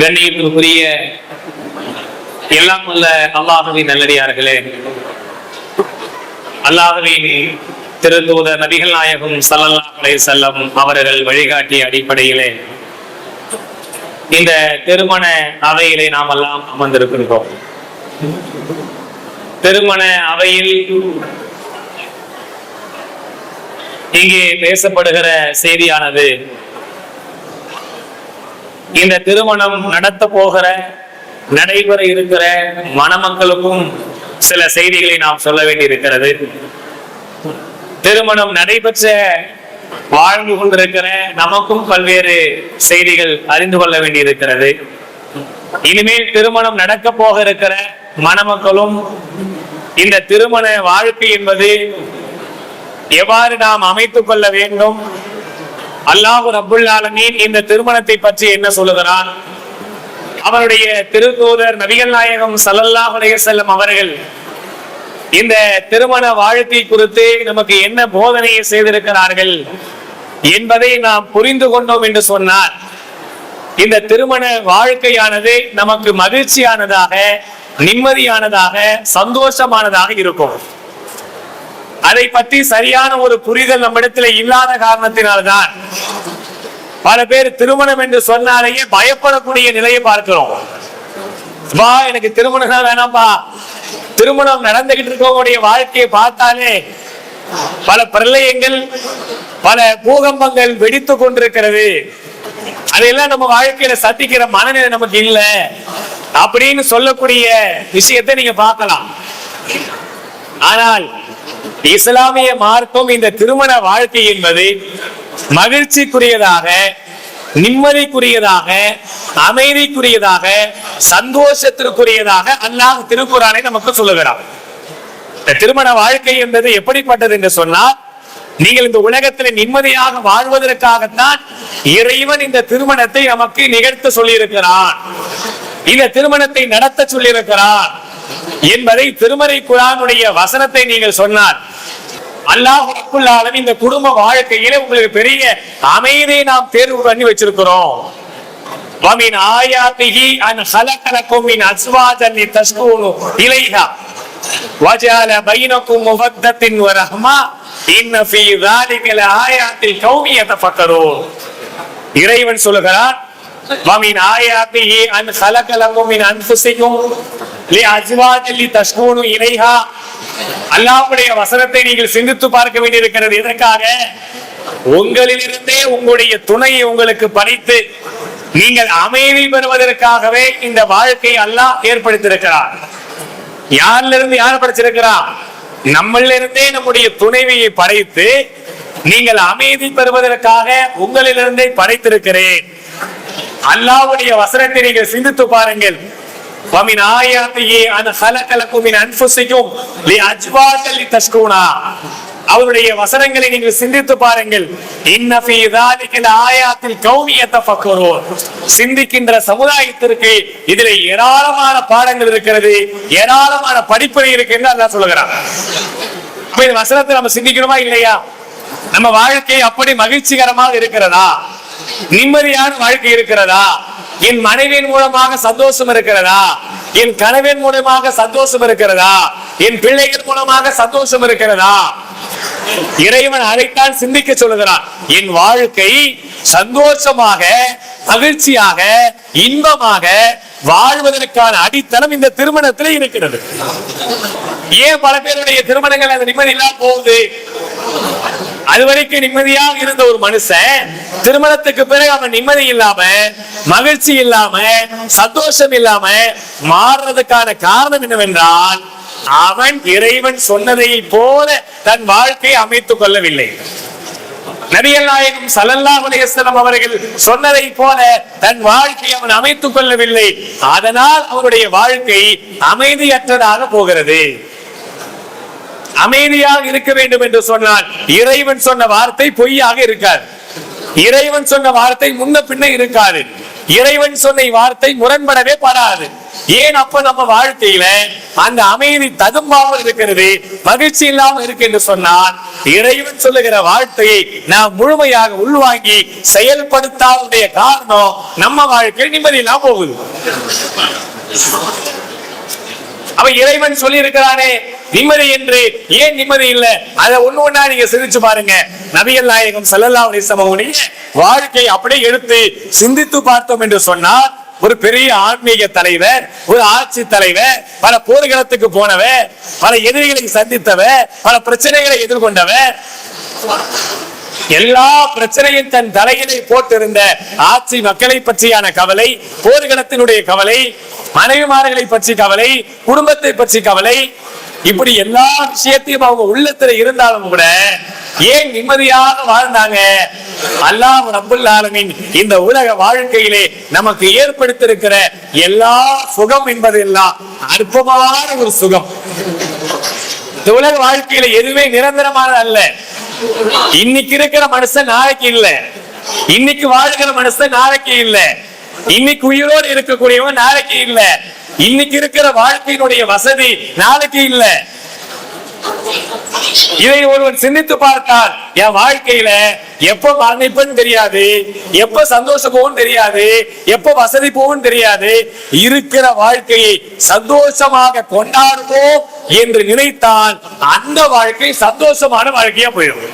கண்ணியத்திற்குரிய எல்லாம் உள்ள அல்லாஹுவின் நல்லடியார்களே. அல்லாஹவின் திருந்தூத நபிகள் நாயகம் சல்லல்லா அலைஹி வஸல்லம் அவர்கள் வழிகாட்டிய அடிப்படையிலே இந்த திருமண அவையிலே நாம் எல்லாம் அமர்ந்திருக்கின்றோம். திருமண அவையில் இங்கே பேசப்படுகிற செய்தியானது இந்த திருமணம் நடத்த போகிற நடைபெற இருக்கிற மணமக்களுக்கும் சில செய்திகளை நாம் சொல்ல வேண்டியிருக்கிறது. திருமணம் நடைபெற்ற வாழ்ந்து கொண்டிருக்கிற நமக்கும் பல்வேறு செய்திகள் அறிந்து கொள்ள வேண்டியிருக்கிறது. இனிமேல் திருமணம் நடக்க போக இருக்கிற மணமக்களும் இந்த திருமண வாழ்க்கை என்பது எவ்வாறு நாம் அமைத்துக் கொள்ள வேண்டும்? அல்லாஹு ரப்புல் ஆலமீன் இந்த திருமணத்தை பற்றி என்ன சொல்லுகிறான் அவருடைய திருத்தூதர் நபிகள் நாயகம் ஸல்லல்லாஹு செல்லம் அவர்கள் இந்த திருமண வாழ்க்கை குறித்து நமக்கு என்ன போதனையை செய்திருக்கிறார்கள் என்பதை நாம் புரிந்து கொண்டோம் என்று சொன்னார். இந்த திருமண வாழ்க்கையானது நமக்கு மகிழ்ச்சியானதாக நிம்மதியானதாக சந்தோஷமானதாக இருக்கும். அதை பற்றி சரியான ஒரு புரிதல் நம்மிடத்தில் இல்லாத காரணத்தினால்தான் பல பேர் திருமணம் என்று சொன்னாலேயே பயப்படக்கூடிய நிலையை பார்க்கிறோம். வா எனக்கு திருமணம் வேணாம்பா. திருமணம் நடந்துகிட்டு இருக்கவங்களுடைய வாழ்க்கையை பார்த்தாலே பல பிரளயங்கள் பல பூகம்பங்கள் வெடித்து கொண்டிருக்கிறது. அதையெல்லாம் நம்ம வாழ்க்கையில சந்திக்கிற மனநிலை நமக்கு இல்லை. அப்படின்னு சொல்லக்கூடிய விஷயத்தை நீங்க பார்க்கலாம். ஆனால் இஸ்லாமிய மார்க்கம் இந்த திருமண வாழ்க்கை என்பது மகிழ்ச்சிக்குரியதாக நிம்மதிக்குரியதாக அமைதிக்குரியதாக சந்தோஷத்திற்குரியதாக அல்லாஹ் திருக்குறானை நமக்கு சொல்லுகிறார் இந்த திருமண வாழ்க்கை என்பது எப்படிப்பட்டது என்று சொன்னால் நீங்கள் இந்த உலகத்தில் நிம்மதியாக வாழ்வதற்காகத்தான் இறைவன் இந்த திருமணத்தை நமக்கு நிகழ்த்த சொல்லியிருக்கிறான். இந்த திருமணத்தை நடத்த சொல்லியிருக்கிறான். என்பதை திருமறை குரானுடைய வசனத்தை நீங்கள் சொன்னார் அல்லாஹ் இந்த குடும்ப வாழ்க்கையில உங்களுக்கு பெரிய அமைதியை நாம் தேர்வு பண்ணி வச்சிருக்கிறோம் ومن آياته أن خلق لكم من أزواجا لتسكنوا إليها وجعل بينكم مودة ورحمة إن في ذلك لآيات لقوم يتفكرون இறைவன் சொல்லுகிறான் ومن آياته أن خلق لكم من أنفسكم இலைஹா. அல்லாவுடைய வசனத்தை நீங்கள் சிந்தித்து பார்க்க வேண்டியிருக்கிறது. இதற்காக உங்களிலிருந்தே உங்களுடைய துணையை உங்களுக்கு படைத்து நீங்கள் அமைதி பெறுவதற்காகவே இந்த வாழ்க்கை அல்லாஹ் ஏற்படுத்தியிருக்கிறார். யாரில இருந்து யார் படைச்சிருக்கிறார் நம்மள இருந்தே நம்முடைய துணைவியை படைத்து நீங்கள் அமைதி பெறுவதற்காக உங்களிலிருந்தே படைத்திருக்கிறேன். அல்லாவுடைய வசனத்தை நீங்கள் சிந்தித்து பாருங்கள். ومن آياته أن خلق لكم من أنفسكم لأزواجا لتسكنوا அவருடைய வசனங்களை நீங்கள் சிந்தித்து பாருங்கள் இன்ன ஃபீ ذلك لآيات لقوم يتفكرون சிந்திக்கின்ற சமுதாயத்திற்கு இதிலே ஏராளமான பாடங்கள் இருக்கிறது ஏராளமான படிப்பினை இருக்கு என்று அல்லாஹ் சொல்லுகிறான் அப்ப இந்த வசனத்தை நம்ம சிந்திக்கணுமா இல்லையா நம்ம வாழ்க்கை அப்படி மகிழ்ச்சிகரமாக இருக்கிறதா நிம்மதியான வாழ்க்கை இருக்கிறதா என் மனைவியின் மூலமாக சந்தோஷம் இருக்கிறதா? என் கணவன் மூலமாக சந்தோஷம் இருக்கிறதா? என் பிள்ளைகள் மூலமாக சந்தோஷம் இருக்கிறதா? இறைவன் அதைத்தான் சிந்திக்க சொல்லுகிறான். என் வாழ்க்கை சந்தோஷமாக மகிழ்ச்சியாக இன்பமாக வாழ்வதற்கான அடித்தளம் இந்த திருமணத்திலே இருக்கிறது. ஏன் பல பேருடைய திருமணங்கள் அந்த நிம்மதி இல்லாம போகுது? அது வரைக்கும் நிம்மதியாக இருந்த ஒரு மனுஷன் திருமணத்துக்கு பிறகு அவன் நிம்மதி இல்லாம மகிழ்ச்சி இல்லாம சந்தோஷம் இல்லாம மாறுறதுக்கான காரணம் என்னவென்றால் அவன் இறைவன் சொன்னதை போல தன் வாழ்க்கையை அமைத்துக் கொள்ளவில்லை. நபிகள் நாயகம் சலல்லா அலைஹி அவர்கள் சொன்னதை போல தன் வாழ்க்கை அவன் அமைத்துக் கொள்ளவில்லை. அதனால் அவருடைய வாழ்க்கை அமைதியற்றதாக போகிறது. அமைதியாக இருக்க வேண்டும் என்று சொன்னால் இறைவன் சொன்ன வார்த்தை பொய்யாக இருக்காது. இறைவன் சொன்ன வார்த்தை முன்ன பின்ன இருக்காது. இறைவன் சொன்ன வார்த்தை முரண்படவே படாது. ஏன் அப்ப நம்ம வாழ்க்கையில அந்த அமைதி ததும்பாமல் இருக்கிறது மகிழ்ச்சி இல்லாமல் இருக்கு என்று சொன்னால் இறைவன் சொல்லுகிற வாழ்க்கையை நாம் முழுமையாக உள்வாங்கி செயல்படுத்தாவுடைய காரணம் நம்ம வாழ்க்கை நிம்மதி இல்லாம போகுது. அவ இறைவன் சொல்லி இருக்கிறானே நிம்மதி என்று ஏன் நிம்மதி இல்ல? அத ஒண்ணு ஒண்ணா நீங்க சிந்திச்சு பாருங்க. நபிகள் நாயகம் ஸல்லல்லாஹு அலைஹி வாழ்க்கை அப்படியே எடுத்து சிந்தித்து பார்த்தோம் என்று சொன்னால் ஒரு பெரிய ஆன்மீக தலைவர் ஒரு ஆட்சி தலைவர் பல போர்க்களத்துக்கு போனவர் பல எதிரிகளை சந்தித்தவர் பல பிரச்சனைகளை எதிர்கொண்டவர் எல்லா பிரச்சனையும் தன் தலையிலே போட்டிருந்த ஆட்சி மக்களை பற்றியான கவலை போர்க்களத்தினுடைய கவலை மனைவிமார்களை பற்றி கவலை குடும்பத்தை பற்றி கவலை இப்படி எல்லா விஷயத்தையும் அவங்க உள்ளத்துல இருந்தாலும் கூட ஏன் நிம்மதியாக வாழ்ந்தாங்க? அல்லாஹ் ரப்புல் இந்த உலக வாழ்க்கையிலே நமக்கு ஏற்படுத்திருக்கிற எல்லா சுகம் என்பதெல்லாம் அற்பமான ஒரு சுகம். இந்த உலக வாழ்க்கையில எதுவுமே நிரந்தரமானது அல்ல. இன்னைக்கு இருக்கிற மனுஷன் நாளைக்கு இல்ல. இன்னைக்கு வாழ்கிற மனுஷன் நாளைக்கு இல்ல. இன்னைக்கு உயிரோடு இருக்கக்கூடியவன் நாளைக்கு இல்ல. இன்னைக்கு இருக்கிற வாழ்க்கையினுடைய வசதி நாளைக்கு இல்ல. இதை ஒருவன் சிந்தித்து பார்த்தால் என் வாழ்க்கையில எப்ப மரணிப்பன்னு தெரியாது எப்ப சந்தோஷம் போகும் தெரியாது எப்ப வசதி போகும் தெரியாது. இருக்கிற வாழ்க்கையை சந்தோஷமாக கொண்டாடுவோம் என்று நினைத்தால் அந்த வாழ்க்கை சந்தோஷமான வாழ்க்கையா போயிடும்.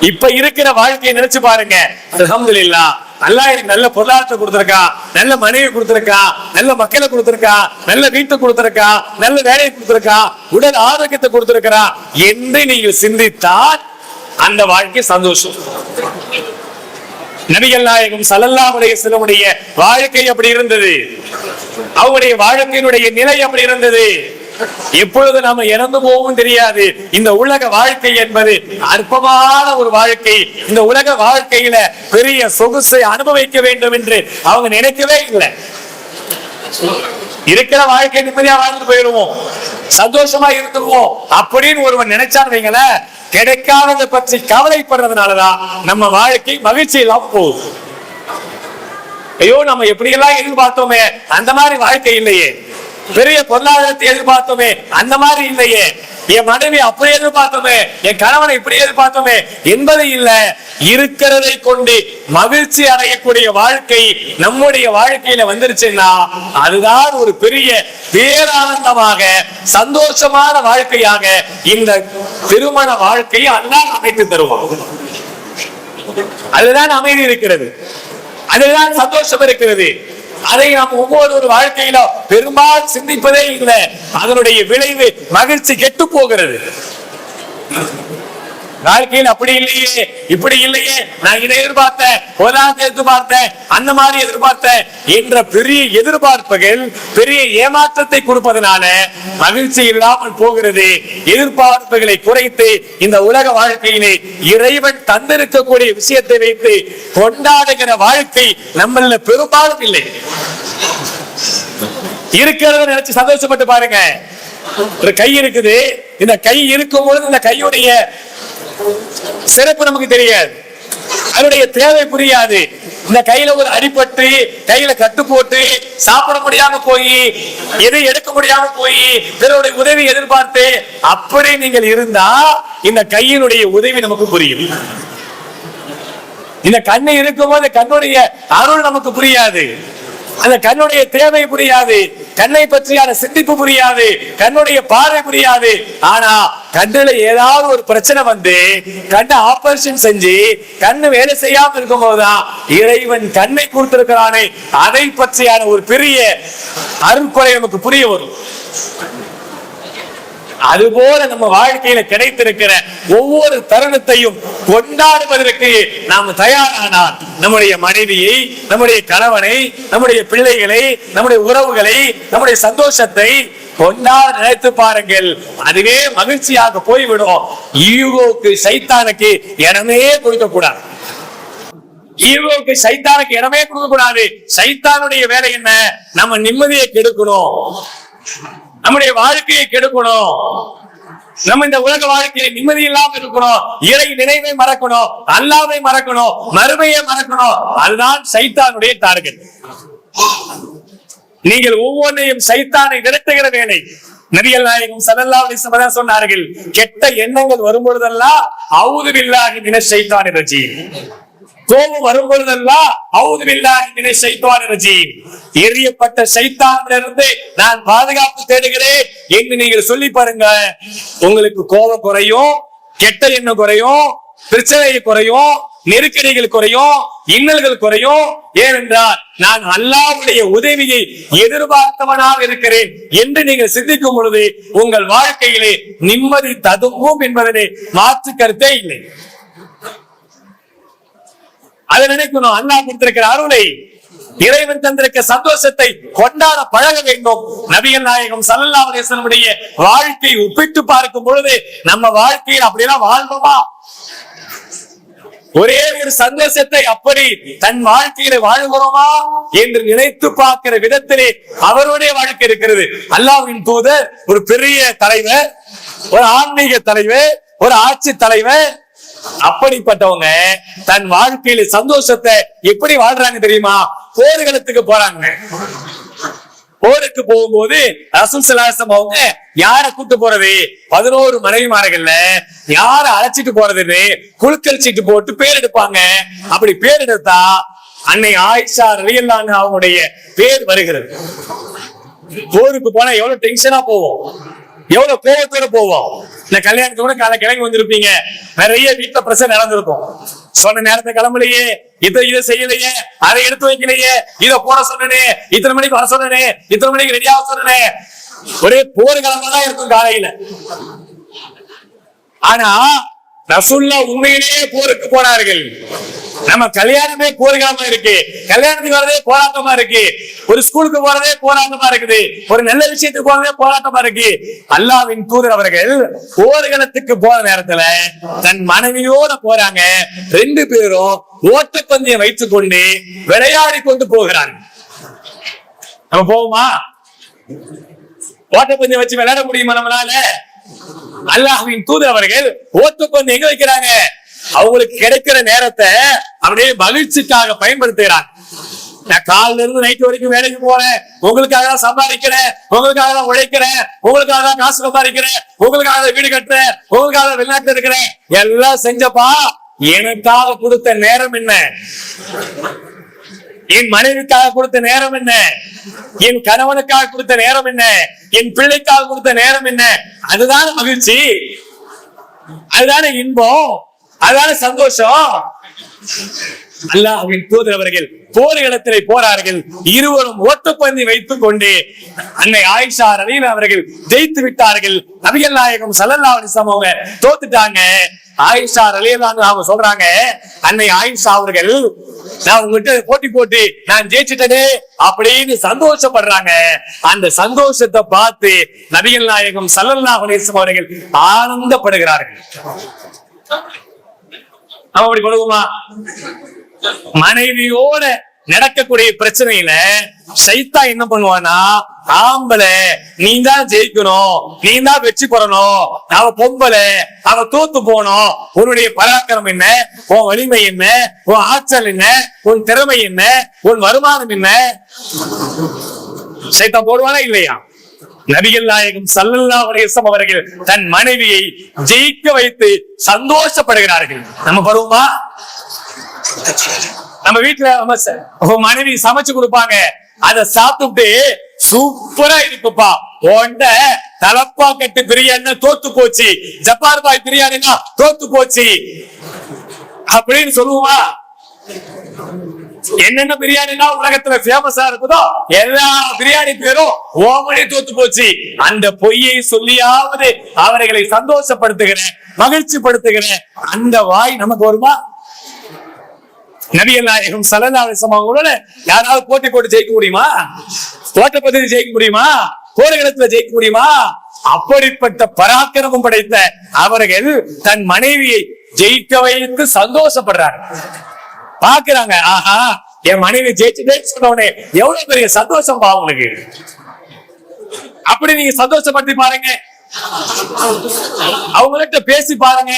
இப்ப இருக்கிற வாழ்க்கையை நினைச்சு பாருங்க. அல்ஹம்துலில்லா அல்லாஹ் நல்ல பொருளாதாரத்தை கொடுத்துருக்கா நல்ல மனைவி கொடுத்துருக்கா நல்ல மக்களை கொடுத்துருக்கா நல்ல வீட்டை கொடுத்துருக்கா நல்ல வேலையை கொடுத்துருக்கா உடல் ஆரோக்கியத்தை கொடுத்திருக்கிறா என்று நீங்கள் சிந்தித்தால் அந்த வாழ்க்கை சந்தோஷம். நபிகள் நாயகம் சலல்லாவுடைய சிலவுடைய வாழ்க்கை அப்படி இருந்தது. அவருடைய வாழ்க்கையினுடைய நிலை அப்படி இருந்தது. எப்பொழுது நாம இறந்து போவும் தெரியாது. இந்த உலக வாழ்க்கை என்பது அற்பமான ஒரு வாழ்க்கை. இந்த உலக வாழ்க்கையில பெரிய சொகுசை அனுபவிக்க வேண்டும் என்று அவங்க நினைக்கவே இல்லை. இருக்கிற வாழ்க்கை நிம்மதியா வாழ்ந்து போயிடுவோம். சந்தோஷமா இருந்துருவோம் அப்படின்னு ஒருவன் நினைச்சான்னு வைங்களேன் கிடைக்காததை பற்றி கவலைப்படுறதுனாலதான் நம்ம வாழ்க்கை மகிழ்ச்சி இல்லாம போகுது. ஐயோ நம்ம எப்படி எல்லாம் எதிர்பார்த்தோமே அந்த மாதிரி வாழ்க்கை இல்லையே. பெரிய பொருளாதாரத்தை எதிர்பார்த்தோமே அந்த மாதிரி இல்லையே. என் மனைவி அப்படி எதிர்பார்த்தோமே என் கணவனை இப்படி எதிர்பார்த்தோமே என்பது இல்ல. இருக்கிறதை கொண்டு மகிழ்ச்சி அடையக்கூடிய வாழ்க்கை நம்முடைய வாழ்க்கையில வந்துருச்சுன்னா அதுதான் ஒரு பெரிய பேரானந்தமாக சந்தோஷமான வாழ்க்கையாக இந்த திருமண வாழ்க்கையை அண்ணா அமைத்து தருவோம் அதுதான் அமைதி இருக்கிறது. அதுதான் சந்தோஷம் இருக்கிறது. அதை நாம் ஒவ்வொரு ஒரு வாழ்க்கையில பெரும்பாலும் சிந்திப்பதே இல்லை. அதனுடைய விளைவு மகிழ்ச்சி கெட்டு போகிறது. வாழ்க்கையில் அப்படி இல்லையே இப்படி இல்லையே. நான் இதை எதிர்பார்த்தேன் பொருளாதாரத்தை எதிர்பார்த்தேன் அந்த மாதிரி எதிர்பார்த்தேன் என்ற பெரிய எதிர்பார்ப்புகள் பெரிய ஏமாற்றத்தை கொடுப்பதனால மகிழ்ச்சி இல்லாமல் போகிறது. எதிர்பார்ப்புகளை குறைத்து இந்த உலக வாழ்க்கையிலே இறைவன் தந்திருக்கக்கூடிய விஷயத்தை வைத்து கொண்டாடுகிற வாழ்க்கை நம்மள பெரும்பாலும் இல்லை. இருக்கிறத நினைச்சு சந்தோஷப்பட்டு பாருங்க. ஒரு கை இருக்குது. இந்த கை இருக்கும் பொழுது இந்த கையுடைய சிறப்பு நமக்கு தெரியாது. அதனுடைய தேவை புரியாது. இந்த கையில ஒரு அடிபட்டு கையில கட்டு போட்டு சாப்பிட முடியாம போய் எதை எடுக்க முடியாம போய் பிறருடைய உதவி எதிர்பார்த்து அப்படி நீங்கள் இருந்தா இந்த கையினுடைய உதவி நமக்கு புரியும். இந்த கண்ணு இருக்கும்போது கண்ணுடைய அருள் நமக்கு புரியாது. அந்த கண்ணுடைய தேவை புரியாது கண்ணை பற்றியான சிந்திப்பு புரியாது கண்ணுடைய பார்வை புரியாது. ஆனா கண்ணுல ஏதாவது ஒரு பிரச்சனை வந்து கண்ணை ஆபரேஷன் செஞ்சு கண்ணு வேலை செய்யாம இருக்கும் போதுதான் இறைவன் கண்ணை கொடுத்திருக்கிறானே. அதை பற்றியான ஒரு பெரிய அருள்குறை நமக்கு புரிய வரும். அதுபோல நம்ம வாழ்க்கையில கிடைத்திருக்கிற ஒவ்வொரு தருணத்தையும் கொண்டாடுவதற்கு நாம் தயாரானால் நம்முடைய மனைவியை நம்முடைய கணவனை நம்முடைய பிள்ளைகளை நம்முடைய உறவுகளை நம்முடைய சந்தோஷத்தை கொண்டாட நினைத்து பாருங்கள். அதுவே மகிழ்ச்சியாக போய்விடும். ஈகோக்கு சைத்தானுக்கு இடமே கொடுக்க கூடாது. ஈகோக்கு சைத்தானுக்கு இடமே கொடுக்க கூடாது. சைத்தானுடைய வேலை என்ன? நம்ம நிம்மதியை கெடுக்கணும். நம்முடைய வாழ்க்கையை கெடுக்கணும். நம்ம இந்த உலக வாழ்க்கையில நிம்மதி இல்லாம இருக்கணும். இறை நினைவை மறக்கணும். அல்லாவை மறக்கணும். மறுமையை மறக்கணும். அதுதான் சைத்தானுடைய டார்கெட். நீங்கள் ஒவ்வொன்றையும் சைத்தானை விரட்டுகிற வேலை. நபிகள் நாயகம் சதல்லா அலைஹி சொன்னார்கள் கெட்ட எண்ணங்கள் வரும்பொழுதெல்லாம் அவுது பில்லாஹி மினஷ் ரஜி கோபம் வரும்பொழுதெல்லாம் அவுது பில்லாஹி மினஷ் ரஜீம். எரியப்பட்ட சைத்தானிலிருந்து நான் பாதுகாப்பு தேடுகிறேன் என்று நீங்கள் சொல்லி பாருங்க உங்களுக்கு கோபம் குறையும் கெட்ட எண்ணம் குறையும் பிரச்சனை குறையும் நெருக்கடிகள் குறையும் இன்னல்கள் குறையும். ஏனென்றால் நான் அல்லாவுடைய உதவியை எதிர்பார்த்தவனாக இருக்கிறேன் என்று நீங்கள் சிந்திக்கும் பொழுது உங்கள் வாழ்க்கையிலே நிம்மதி ததுவும் என்பதனை மாற்று கருத்தே இல்லை. அதை நினைக்கணும். அண்ணா கொடுத்திருக்கிற அருளை இறைவன் தந்திருக்க சந்தோஷத்தை கொண்டாட பழக வேண்டும். நபிகள் நாயகம் ஸல்லல்லாஹு அலைஹி வஸல்லமுடைய வாழ்க்கை ஒப்பிட்டு பார்க்கும் பொழுது நம்ம வாழ்க்கையில் அப்படியெல்லாம் வாழ்வோமா? ஒரே ஒரு சந்தோஷத்தை அப்படி தன் வாழ்க்கையில வாழ்கிறோமா என்று நினைத்து பார்க்கிற விதத்திலே அவருடைய வாழ்க்கை இருக்கிறது. அல்லாஹ்வின் தூதர் ஒரு பெரிய தலைவர் ஒரு ஆன்மீக தலைவர் ஒரு ஆட்சி தலைவர் அப்படிப்பட்டவங்க தன் வாழ்க்கையில சந்தோஷத்தை எப்படி வாழ்றாங்க தெரியுமா? போர்க்களத்துக்கு போறாங்க. போருக்கு போகும்போது ரசூல் சலாசம் அவங்க யார கூட்டு போறது? பதினோரு மனைவிமார்கள்ல யார அழைச்சிட்டு போறதுன்னு குழுக்கள் சீட்டு போட்டு பேர் எடுப்பாங்க. அப்படி பேர் எடுத்தா அன்னை ஆயிஷா ரலியல்லாஹு அவங்களுடைய பேர் வருகிறது. போருக்கு போனா எவ்வளவு டென்ஷனா போவோம். எவ்வளவு கோபத்தோட போவோம்? இந்த கல்யாணத்துக்கு கூட காலை கிழங்கு வந்திருப்பீங்க. நிறைய வீட்டுல பிரச்சனை நடந்திருக்கும். சொன்ன நேரத்தை கிளம்பலையே. இதை இதை செய்யலையே. அதை எடுத்து வைக்கலையே. இதை போட சொன்னனே. இத்தனை மணிக்கு வர சொன்னனே. இத்தனை மணிக்கு ரெடியாக சொன்னனே. ஒரே போர் தான் இருக்கும் காலையில. ஆனா ரசுல்லா உண்மையிலேயே போருக்கு போனார்கள். நம்ம கல்யாணமே போர்க்காலமா இருக்கு. கல்யாணத்துக்கு வரதே போராட்டமா இருக்கு. ஒரு ஸ்கூலுக்கு போறதே போராட்டமா இருக்குது. ஒரு நல்ல விஷயத்துக்கு போறதே போராட்டமா இருக்கு. அல்லாவின் தூதர் அவர்கள் போர்க்களத்துக்கு போற நேரத்துல தன் மனைவியோட போறாங்க. ரெண்டு பேரும் ஓட்டப்பந்தயம் வைத்துக் கொண்டு விளையாடி கொண்டு போகிறாங்க நம்ம போவோமா? ஓட்டப்பந்தயம் வச்சு விளையாட முடியுமா நம்மளால? அல்லாஹ்வின் தூதர் அவர்கள் ஓட்டுப்பந்து எங்க வைக்கிறாங்க? அவங்களுக்கு கிடைக்கிற நேரத்தை அப்படியே மகிழ்ச்சிக்காக பயன்படுத்துகிறாங்க நான் காலில இருந்து நைட் வரைக்கும் வேலைக்கு போறேன். உங்களுக்காக தான் சம்பாதிக்கிறேன். உங்களுக்காக தான் உழைக்கிறேன். உங்களுக்காக தான் காசு சம்பாதிக்கிறேன். உங்களுக்காக தான் வீடு கட்டுறேன். உங்களுக்காக தான் வெளிநாட்டுல இருக்கிறேன். எல்லாம் செஞ்சப்பா எனக்காக கொடுத்த நேரம் என்ன? என் மனைவிக்காக கொடுத்த நேரம் என்ன? என் கணவனுக்காக கொடுத்த நேரம் என்ன? என் பிள்ளைக்காக கொடுத்த நேரம் என்ன? அதுதான் மகிழ்ச்சி. அதுதானே இன்பம். அதனால சந்தோஷம். அல்லாஹின் தூதர் அவர்கள் போர் இடத்திலே போறார்கள். இருவரும் ஓட்டப்பந்தி வைத்துக் கொண்டு அன்னை ஆயிஷா ரலீல் அவர்கள் ஜெயித்து விட்டார்கள். நபிகள் நாயகம் சல்லல்லா அலைஹி அவங்க தோத்துட்டாங்க. ஆயிஷா ரலியல்லாஹு அவங்க சொல்றாங்க அன்னை ஆயிஷா அவர்கள் நான் உங்ககிட்ட போட்டி போட்டு நான் ஜெயிச்சிட்டனே அப்படின்னு சந்தோஷப்படுறாங்க. அந்த சந்தோஷத்தை பார்த்து நபிகள் நாயகம் சல்லல்லா அலைஹி அவர்கள் ஆனந்தப்படுகிறார்கள். நம்ம அப்படி கொடுக்குமா மனைவியோட நடக்கக்கூடிய பிரச்சனையில சைத்தா என்ன பண்ணுவானா ஆம்பளை நீ தான் ஜெயிக்கணும் நீ தான் வெற்றி பெறணும் அவ பொம்பளை அவ தோத்து போகணும் உன்னுடைய பராக்கிரம் என்ன? உன் வலிமை என்ன? உன் ஆற்றல் என்ன? உன் திறமை என்ன? உன் வருமானம் என்ன? சைத்தா போடுவானா இல்லையா? நபிகள் நாயகம் சல்லல்லா அலைஹி அவர்கள் தன் மனைவியை ஜெயிக்க வைத்து சந்தோஷப்படுகிறார்கள். நம்ம பருவமா நம்ம வீட்டுல உங்க மனைவி சமைச்சு கொடுப்பாங்க. அத சாப்பிட்டு சூப்பரா இருக்குப்பா. உன்ட தலப்பா கட்டு பிரியாணி தோத்து போச்சு. ஜப்பார் பாய் பிரியாணினா தோத்து போச்சு. அப்படின்னு சொல்லுவா என்னென்ன பிரியாணினா உலகத்துல ஃபேமஸா இருக்குதோ எல்லா பிரியாணி பேரும் ஓமனே தோத்து போச்சு. அந்த பொய்யை சொல்லியாவது அவர்களை சந்தோஷப்படுத்துகிறேன் மகிழ்ச்சிப்படுத்துகிறேன். அந்த வாய் நமக்கு வருமா? நபிகள் நாயகம் சலநாதசமாவோட யாராவது போட்டி போட்டு ஜெயிக்க முடியுமா? ஓட்டப்பந்தயத்தில் ஜெயிக்க முடியுமா? போர்க்களத்துல ஜெயிக்க முடியுமா? அப்படிப்பட்ட பராக்கிரமம் படைத்த அவர்கள் தன் மனைவியை ஜெயிக்க வைத்து சந்தோஷப்படுறாங்க. பாக்குறாங்க. ஆஹா என் மனைவி ஜெயிச்சுட்டே சொன்னவனே எவ்வளவு பெரிய சந்தோஷம் பா உங்களுக்கு அப்படி நீங்க சந்தோஷப்படுத்தி பாருங்க. அவங்கள்ட்ட பேசி பாருங்க.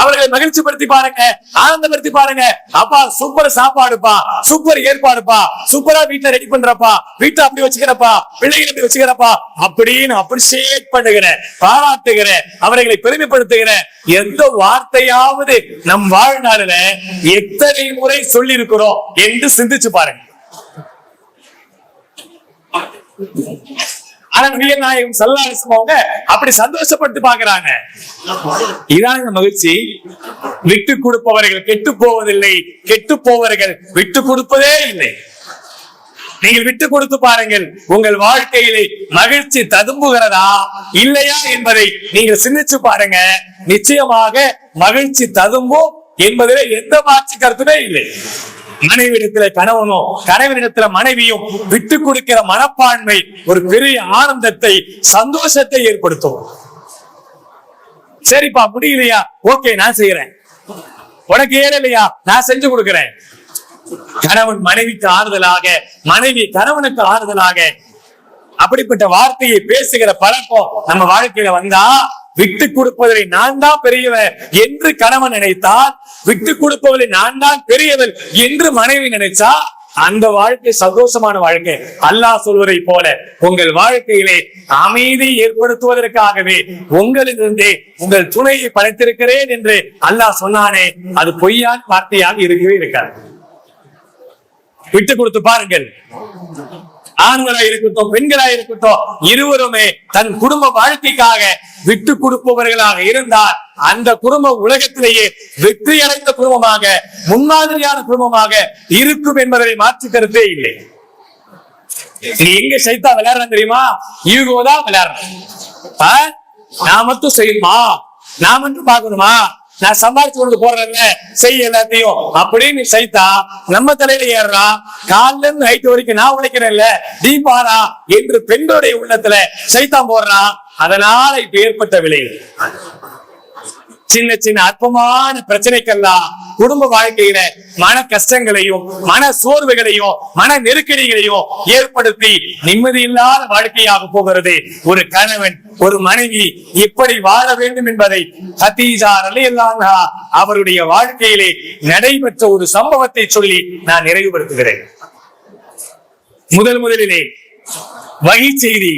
அவர்களை மகிழ்ச்சிப்படுத்தி பாருங்க ஆனந்தப்படுத்தி பாருங்க. அப்பா சூப்பர் சாப்பாடுப்பா சூப்பர் ஏற்பாடுப்பா சூப்பரா வீட்டுல ரெடி பண்றப்பா வீட்டை அப்படி வச்சுக்கிறப்பா பிள்ளைகளை இப்படி வச்சுக்கிறப்பா அப்படின்னு அப்ரிசியேட் பண்ணுகிறேன் பாராட்டுகிறேன் அவர்களை பெருமைப்படுத்துகிறேன். எந்த வார்த்தையாவது நம் வாழ்நாளில எத்தனை முறை சொல்லி இருக்கிறோம் என்று சிந்திச்சு பாருங்க. ஆனா நாயகம் அவங்க அப்படி சந்தோஷப்பட்டு பாக்குறாங்க இதான் இந்த மகிழ்ச்சி. விட்டு கொடுப்பவர்கள் கெட்டு போவதில்லை. கெட்டு போவர்கள் விட்டு கொடுப்பதே இல்லை. நீங்கள் விட்டு கொடுத்து பாருங்கள். உங்கள் வாழ்க்கையிலே மகிழ்ச்சி ததும்புகிறதா இல்லையா என்பதை நீங்கள் சிந்திச்சு பாருங்க. நிச்சயமாக மகிழ்ச்சி ததும்பும் என்பதில் எந்த மாற்று கருத்துமே இல்லை. மனைவிடத்துல கணவனும் கணவனிடத்துல மனைவியும் விட்டு கொடுக்கிற மனப்பான்மை ஒரு பெரிய ஆனந்தத்தை சந்தோஷத்தை ஏற்படுத்தும். சரிப்பா முடியலையா? ஓகே நான் செய்யறேன். உனக்கு ஏறலையா? நான் செஞ்சு கொடுக்கிறேன். கணவன் மனைவிக்கு ஆறுதலாக மனைவி கணவனுக்கு ஆறுதலாக அப்படிப்பட்ட வார்த்தையை பேசுகிற பழக்கம் நம்ம வாழ்க்கையில வந்தா விட்டு கொடுப்பதை நான் தான் பெரியவன் என்று கணவன் நினைத்தால் விட்டு கொடுப்பவளை நான் தான் பெரியவன் என்று மனைவி நினைச்சா அந்த வாழ்க்கை சந்தோஷமான வாழ்க்கை. அல்லாஹ் சொல்வதை போல உங்கள் வாழ்க்கையிலே அமைதி ஏற்படுத்துவதற்காகவே உங்களிலிருந்தே உங்கள் துணையை படைத்திருக்கிறேன் என்று அல்லாஹ் சொன்னானே அது பொய்யான வார்த்தையாக இருக்கவே இருக்காது. விட்டு கொடுத்து பாருங்கள். ஆண்களா இருக்கட்டும் பெண்களா இருக்கட்டும் இருவருமே தன் குடும்ப வாழ்க்கைக்காக விட்டு கொடுப்பவர்களாக இருந்தால் அந்த குடும்பம் உலகத்திலேயே வெற்றி அடைந்த குடும்பமாக முன்மாதிரியான குடும்பமாக இருக்கும் என்பதை மாற்று கருத்தே இல்லை. நீ எங்க சைத்தா விளையாடுறேன் தெரியுமா? ஈகோ தான் விளையாடுறேன். நான் மட்டும் செய்யுமா நான் மட்டும் பார்க்கணுமா? நான் சம்பாதிச்சு கொண்டு போறேன்ல செய் எல்லாத்தையும். அப்படின்னு சைத்தா நம்ம தலையில ஏறுறான் காலில இருந்து நைட்டு வரைக்கும் நான் உழைக்கிறேன்ல நீ பாரா என்று பெண்களுடைய உள்ளத்துல சைத்தான் போடுறான் அதனால இப்ப ஏற்பட்ட விளைவு. சின்ன சின்ன அற்பமான பிரச்சனைக்கெல்லாம் குடும்ப வாழ்க்கையில மன கஷ்டங்களையும் மன சோர்வுகளையும் மன நெருக்கடிகளையும் ஏற்படுத்தி நிம்மதி இல்லாத வாழ்க்கையாக போகிறது. ஒரு கணவன் ஒரு மனைவி எப்படி வாழ வேண்டும் என்பதை ஹதீஜா ரலியல்லாஹு அவருடைய வாழ்க்கையிலே நடைபெற்ற ஒரு சம்பவத்தை சொல்லி நான் நிறைவுபடுத்துகிறேன். முதல் முதலிலே வகை செய்தி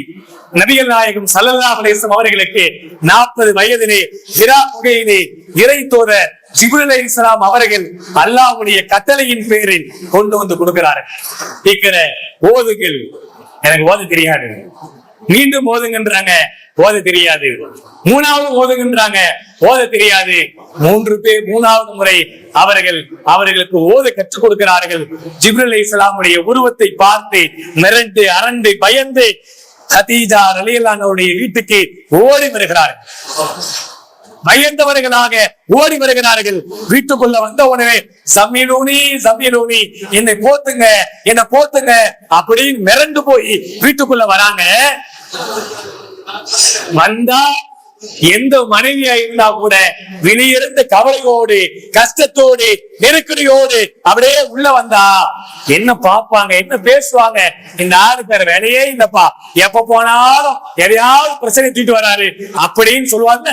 நபிகள் நாயகம் சல்லல்லா அலைஹி அவர்களுக்கு நாற்பது வயதிலே ஹிரா குகையிலே இறை தோதர் ஜிப்ரீல் இஸ்லாம் அவர்கள் அல்லாஹ்வுடைய கட்டளையின் பேரில் கொண்டு வந்து கொடுக்கிறார்கள் இக்கிற ஓதுகள். எனக்கு ஓத தெரியாது. மீண்டும் ஓதுங்கன்றாங்க ஓத தெரியாது. மூணாவது ஓதுங்கன்றாங்க ஓத தெரியாது. மூன்று பேர் மூணாவது முறை அவர்கள் அவர்களுக்கு ஓத கற்றுக் கொடுக்கிறார்கள். ஜிப்ரல் இஸ்லாமுடைய உருவத்தை பார்த்து மிரண்டு அரண்டு பயந்து கதீஜா ரலியல்லானுடைய வீட்டுக்கு ஓடி வருகிறார்கள். பயந்தவர்களாக ஓடி வருகிறார்கள். வீட்டுக்குள்ள வந்த உடனே சமீலூனி சமீலூனி என்னை போத்துங்க என்னை போத்துங்க அப்படின்னு மிரண்டு போய் வீட்டுக்குள்ள வராங்க. வந்தா எந்த மனைவியா இருந்தா கூட வெளியிருந்து கவலையோடு கஷ்டத்தோடு நெருக்கடியோடு அப்படியே உள்ள வந்தா என்ன பாப்பாங்க என்ன பேசுவாங்க? இந்த ஆறு பேர் வேலையே இல்லப்பா. எப்ப போனாலும் எதையாவது பிரச்சனை தூக்கிட்டு வராரு அப்படின்னு சொல்லுவாங்க.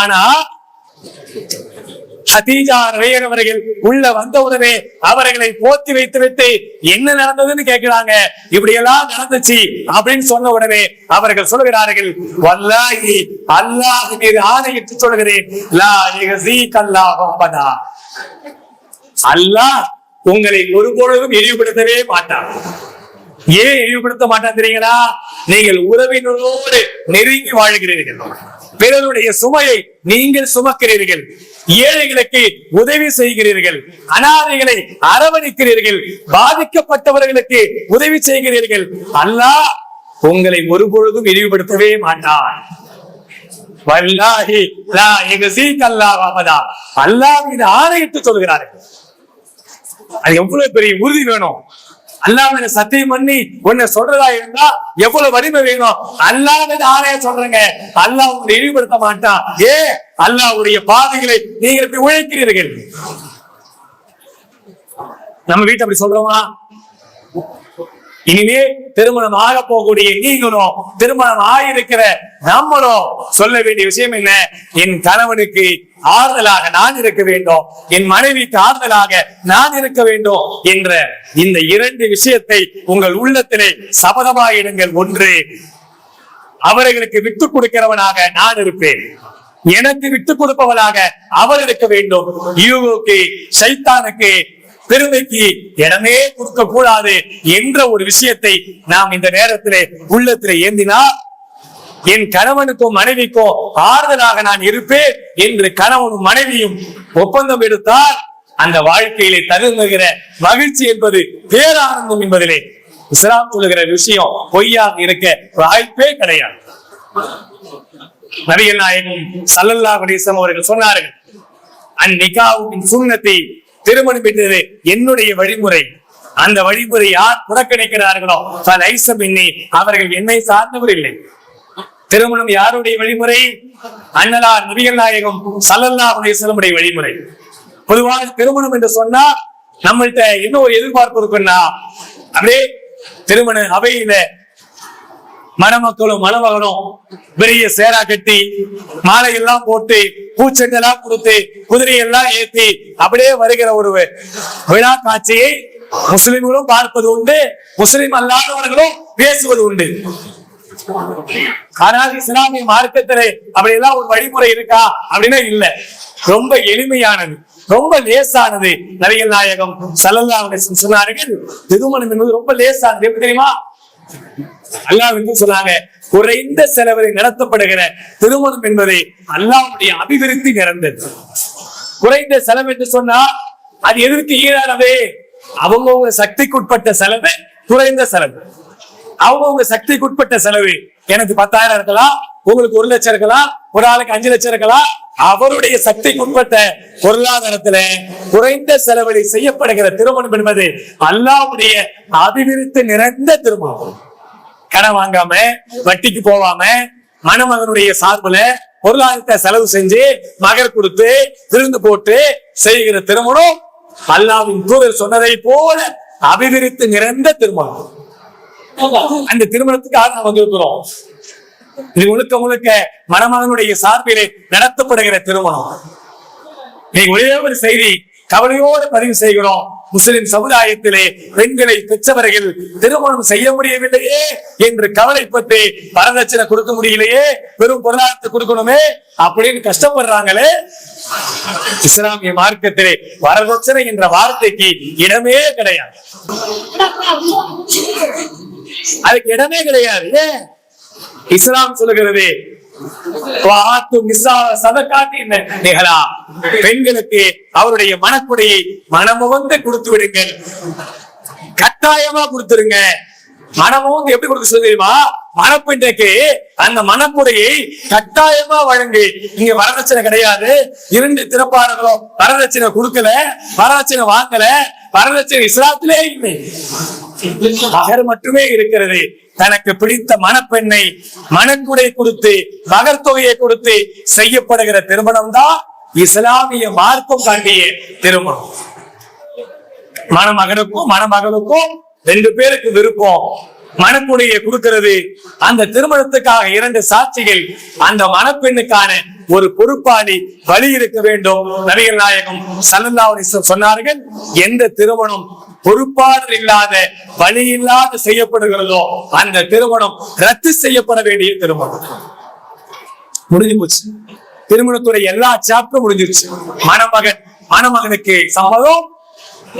ஆனா ஹதீஜா அவர்கள் உள்ள வந்தவுடனே அவர்களை போத்தி வைத்து விட்டு என்ன நடந்ததுன்னு கேட்கிறாங்க. இப்படி எல்லாம் நடந்துச்சு அப்படின்னு சொன்ன உடனே அவர்கள் சொல்லுகிறார்கள் வல்லாஹி அல்லாஹ் மீது ஆணையிட்டு சொல்கிறேன் லா யஹ்ஸீக அல்லாஹ் உங்களை அல்லாஹ் உங்களை ஒருபொழுதும் இழிவுபடுத்தவே மாட்டான். ஏன் இழிவுபடுத்த மாட்டான் தெரியுங்களா? நீங்கள் உறவினரோடு நெருங்கி வாழ்கிறீர்கள். பிறருடைய சுமையை நீங்கள் சுமக்கிறீர்கள். ஏழைகளுக்கு உதவி செய்கிறீர்கள். அனாதைகளை அரவணைக்கிறீர்கள். பாதிக்கப்பட்டவர்களுக்கு உதவி செய்கிறீர்கள். அல்லாஹ் உங்களை ஒருபொழுதும் இழிவுபடுத்தவே மாட்டான். வல்லாஹி லா யக்ஸீக அல்லாஹ் அபதா. அல்லாஹ் மீது ஆணையிட்டு சொல்கிறார்கள். அது எவ்வளவு பெரிய உறுதி வேணும்? அல்லாஹ் சத்தியம் பண்ணி உன்னை சொல்றதா இருந்தா எவ்வளவு வலிமை வேணும்? அல்லாஹ் ஆணைய சொல்றேங்க. அல்லாஹ் உங்களை இழிவுபடுத்த மாட்டான். ஏ அல்லாஹ்வுடைய பாதைகளை நீங்கள் இப்படி உழைக்கிறீர்கள். நம்ம வீட்டை அப்படி சொல்றோமா? இனிமே திருமணம் ஆக போகக்கூடிய நீங்களும் திருமணம் ஆயிருக்கிற நம்மளும் சொல்ல வேண்டிய விஷயம் என்ன? என் கணவனுக்கு ஆறுதலாக நான் இருக்க வேண்டும். என் மனைவிக்கு ஆறுதலாக நான் இருக்க வேண்டும் என்ற இந்த இரண்டு விஷயத்தை உங்கள் உள்ளத்திலே சபதமாயிடுங்கள் ஒன்று அவர்களுக்கு விட்டுக் கொடுக்கிறவனாக நான் இருப்பேன். எனக்கு விட்டுக் கொடுப்பவனாக அவர் இருக்க வேண்டும். யூகோக்கு சைத்தானுக்கு பெருமைக்கு இடமே கொடுக்க கூடாது என்ற ஒரு விஷயத்தை நாம் இந்த நேரத்திலே உள்ளத்திலே ஏந்தினால் என் கணவனுக்கும் மனைவிக்கும் ஆறுதலாக நான் இருப்பேன் என்று கணவனும் மனைவியும் ஒப்பந்தம் எடுத்தால் அந்த வாழ்க்கையிலே தருந்துகிற மகிழ்ச்சி என்பது பேரானந்தம் என்பதிலே இஸ்லாம் சொல்லுகிற விஷயம் பொய்யாக இருக்க வாய்ப்பே கிடையாது. நபிகள் நாயகம் சல்லல்லா அலைஹி அவர்கள் சொன்னார்கள் அந்நிகாவின் சுண்ணத்தை திருமணம் என்றது என்னுடைய வழிமுறை. அந்த வழிமுறை யார் புறக்கணிக்கிறார்களோ ஃபலைஸ மின்னி அவர்கள் என்னை சார்ந்தவர் இல்லை. திருமணம் யாருடைய வழிமுறை? அண்ணலார் நபிகள் நாயகம் சல்லல்லாஹு அலைஹி உடைய வழிமுறை. பொதுவாக திருமணம் என்று சொன்னா நம்மள்ட்ட என்ன ஒரு எதிர்பார்ப்பு இருக்குன்னா அப்படியே திருமண அவையில மணமக்களும் மணமகனும் பெரிய சேரா கட்டி மாலை எல்லாம் போட்டு பூச்செண்டெல்லாம் கொடுத்து குதிரையெல்லாம் ஏத்தி அப்படியே வருகிற ஒரு விழா காட்சியை முஸ்லிம்களும் பார்ப்பது உண்டு முஸ்லிம் அல்லாதவர்களும் பேசுவது உண்டு. ஆனால் இஸ்லாமிய மார்க்கத்திலே அப்படியெல்லாம் ஒரு வழிமுறை இருக்கா அப்படின்னா இல்ல. ரொம்ப எளிமையானது ரொம்ப லேசானது நபிகள் நாயகம் சல்லல்லா சொன்னார்கள் திருமணம் என்பது ரொம்ப லேசானது. எப்படி தெரியுமா? அல்லாஹ் என்று சொன்னாங்க குறைந்த செலவில் நடத்தப்படுகிற திருமணம் என்பது அல்லாவுடைய அபிவிருத்தி நிறைந்தது குறைந்த செலவு என்று சொன்னா அது எதற்கு ஈடானது? அவங்கவுங்க சக்திக்குட்பட்ட செலவு குறைந்த செலவு. அவங்கவுங்க சக்திக்குட்பட்ட செலவு எனக்கு பத்தாயிரம் இருக்கலாம் உங்களுக்கு ஒரு லட்சம் இருக்கலாம் ஒரு ஆளுக்கு அஞ்சு லட்சம் இருக்கலாம். அவருடைய சக்திக்குட்பட்ட பொருளாதாரத்துல குறைந்த செலவில் செய்யப்படுகிற திருமணம் என்பது அல்லாவுடைய அபிவிருத்தி நிறைந்த திருமணம். கடன் வாங்காம வட்டிக்கு போகாம மணமகனுடைய சார்புல பொருளாதாரத்தை செலவு செஞ்சு மகர் கொடுத்து விருந்து போட்டு செய்கிற திருமணம் அல்லாவின் தூதர் சொன்னதை போல அபிவிருத்தி நிறைந்த திருமணம். அந்த திருமணத்துக்காக நாம் வந்திருக்கிறோம். இது முழுக்க முழுக்க மணமகனுடைய சார்பிலே நடத்தப்படுகிற திருமணம். நீங்க ஒரே ஒரு செய்தி கவலையோடு பதிவு செய்கிறோம். முஸ்லிம் சமுதாயத்திலே பெண்களை பெற்றவர்கள் திருமணம் செய்ய முடியவில்லையே என்று கவலைப்பட்டு வரதட்சணை கொடுக்க முடியலையே வெறும் பொருளாதாரத்தை கொடுக்கணுமே அப்படின்னு கஷ்டப்படுறாங்களே. இஸ்லாமிய மார்க்கத்திலே வரதட்சணை என்ற வார்த்தைக்கு இடமே கிடையாது. அதுக்கு இடமே கிடையாது. இஸ்லாம் சொல்லுகிறது பெண்களுக்கு அவருடைய மனக்குடையை மனமுகந்து கொடுத்து விடுங்கள். கட்டாயமா கொடுத்துருங்க. மனமும் எப்படி கொடுக்க சொல்ல தெரியுமா? அந்த மனக்குடையை கட்டாயமா வழங்கு. இங்க வரதட்சணை கிடையாது. இரண்டு திறப்பாளர்களும் வரதட்சணை கொடுக்கல வரதட்சணை வாங்கல வரதட்சணை இஸ்லாத்திலே இல்லை. மகர் மட்டுமே இருக்கிறது. தனக்கு பிடித்த மணப்பெண்ணை மணக்குடை கொடுத்து மகர் தொகையை கொடுத்து செய்யப்படுகிற திருமணம் தான் இஸ்லாமிய மார்க்கம் காட்டிய திருமணம். மணமகனுக்கும் மணமகளுக்கும் ரெண்டு பேருக்கு விருப்பம். மணக்குடையை கொடுக்கிறது. அந்த திருமணத்துக்காக இரண்டு சாட்சிகள் அந்த மணப்பெண்ணுக்கான ஒரு பொறுப்பாளி வழி இருக்க வேண்டும். நபிகள் நாயகம் சல்லல்லாஹு சொன்னார்கள் எந்த திருமணம் பொறுப்பாளர் இல்லாத வழி இல்லாத செய்யப்படுகிறதோ அந்த திருமணம் ரத்து செய்யப்பட வேண்டிய திருமணம். முடிஞ்சு போச்சு திருமணத்துடைய எல்லா சாப்டரும் முடிஞ்சிருச்சு. மணமகன் மணமகனுக்கு சம்மதம்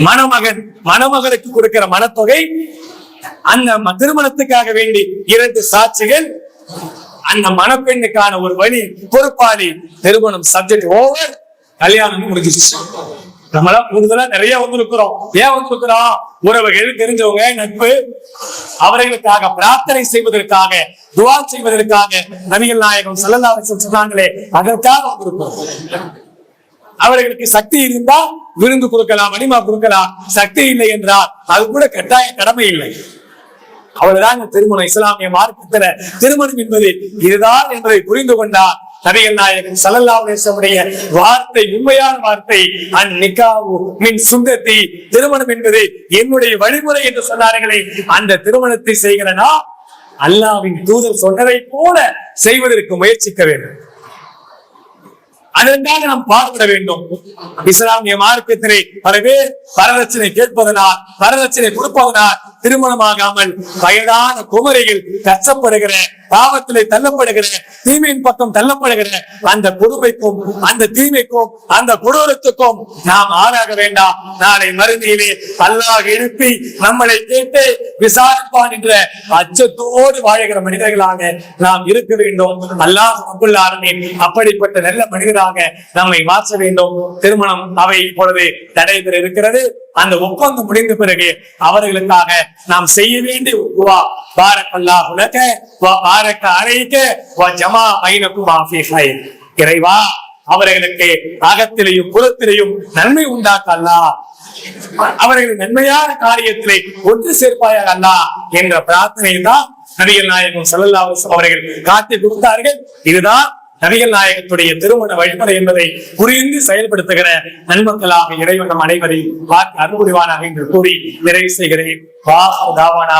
மணமகன் மணமகளுக்கு கொடுக்கிற மனத்தொகை அந்த திருமணத்துக்காக வேண்டி இரண்டு சாட்சிகள் அந்த மணப்பெண்ணுக்கான ஒரு வழி பொறுப்பாளி திருமணம் சப்ஜெக்ட் ஓவர் கல்யாணம் முடிஞ்சிருச்சு. நம்மளா கூடுதலா நிறைய வந்திருக்கிறோம். ஏன் வந்திருக்கிறோம்? உறவுகள் தெரிஞ்சவங்க நட்பு அவர்களுக்காக பிரார்த்தனை செய்வதற்காக துவா செய்வதற்காக நபிகள் நாயகம் ஸல்லல்லாஹு சொன்னாங்களே அதற்காக வந்திருக்கிறோம். அவர்களுக்கு சக்தி இருந்தா விருந்து கொடுக்கலாம் மணிமா கொடுக்கலாம் சக்தி இல்லை என்றால் அது கூட கட்டாய கடமை இல்லை. அவ்வளவுதான் திருமணம் இஸ்லாமிய மார்க்கத்துல திருமணம் என்பது இதுதான் என்பதை புரிந்து கொண்டால் நபிகள் நாயகன் ஸல்லல்லாஹு அலைஹி வார்த்தை உண்மையான வார்த்தை அன் நிகாவு மின் சுந்தத்தி திருமணம் என்பது என்னுடைய வழிமுறை என்று சொன்னார்களே அந்த திருமணத்தை செய்கிறனா? அல்லாவின் தூதர் சொன்னதை போல செய்வதற்கு முயற்சிக்க வேண்டும். அதற்காக நாம் பாடுபட வேண்டும். இஸ்லாமிய மார்க்கத்திலே பல பேர் வரதட்சணை கேட்பதனால் வரதட்சணை கொடுப்பதனால் திருமணமாகாமல் வயதான குமரியில் கஷ்டப்படுகிற பாவத்திலே தள்ளப்படுகிற தீமையின் பக்கம் தள்ளப்படுகிற அந்த கொடுமைக்கும் அந்த தீமைக்கும் அந்த கொடூரத்துக்கும் நாம் ஆளாக வேண்டாம். நாளை மறுமையிலே அல்லாஹ் எழுப்பி நம்மளை கேட்டு விசாரிப்பான் என்ற அச்சத்தோடு வாழ்கிற மனிதர்களாக நாம் இருக்க வேண்டும். அல்லாஹ் ரப்புல் ஆலமீன் அப்படிப்பட்ட நல்ல மனிதராக நம்மை மாற்ற வேண்டும். திருமணம் அவை இப்பொழுது நடைபெற இருக்கிறது. அந்த ஒப்பந்தம் முடிந்த பிறகு அவர்களுக்காக நாம் செய்ய வேண்டிய துவா. பாரக்கல்லா பாரக்க அழைக்க ஜமா ஐனக்கும் இறைவா அவர்களுக்கு அகத்திலையும் புறத்திலையும் நன்மை உண்டாக்கல்லா அவர்கள் நன்மையான காரியத்திலே ஒன்று சேர்ப்பாயாக அல்லா என்ற பிரார்த்தனை தான் நபிகள் நாயகம் ஸல்லல்லாஹு அவர்கள் காட்டி கொடுத்தார்கள். இதுதான் நபிகள் நாயகத்துடைய திருமண வழிமுறை என்பதை புரிந்து செயல்படுத்துகிற நண்பர்களாக இறைவனம் அனைவரை அனைவரையும் வாக்கு என்று கூறி நிறைவு செய்கிறேன். வா தாவானா.